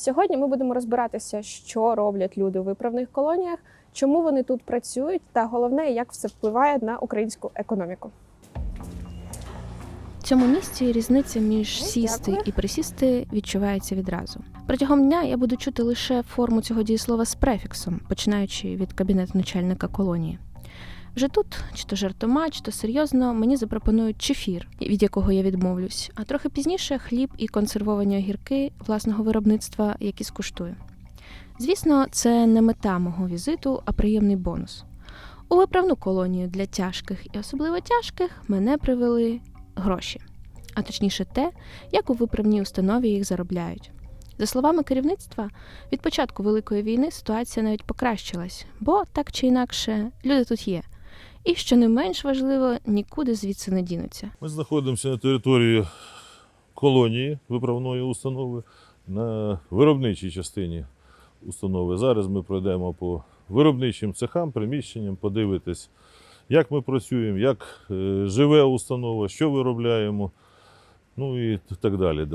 Сьогодні ми будемо розбиратися, що роблять люди у виправних колоніях, чому вони тут працюють, та головне, як все впливає на українську економіку. В цьому місці різниця між Ну, сісти і присісти відчувається відразу. Протягом дня я буду чути лише форму цього дієслова з префіксом, починаючи від кабінету начальника колонії. Вже тут, чи то жартома, чи то серйозно, мені запропонують чефір, від якого я відмовлюсь, а трохи пізніше хліб і консервовані огірки власного виробництва, які скуштую. Звісно, це не мета мого візиту, а приємний бонус. У виправну колонію для тяжких і особливо тяжких мене привели гроші, а точніше те, як у виправній установі їх заробляють. За словами керівництва, від початку Великої війни ситуація навіть покращилась, бо так чи інакше люди тут є. І що не менш важливо, нікуди звідси не дінуться. Ми знаходимося на території колонії виправної установи на виробничій частині установи. Зараз ми пройдемо по виробничим цехам, приміщенням, подивитись, як ми працюємо, як е, живе установа, що виробляємо, ну і так далі.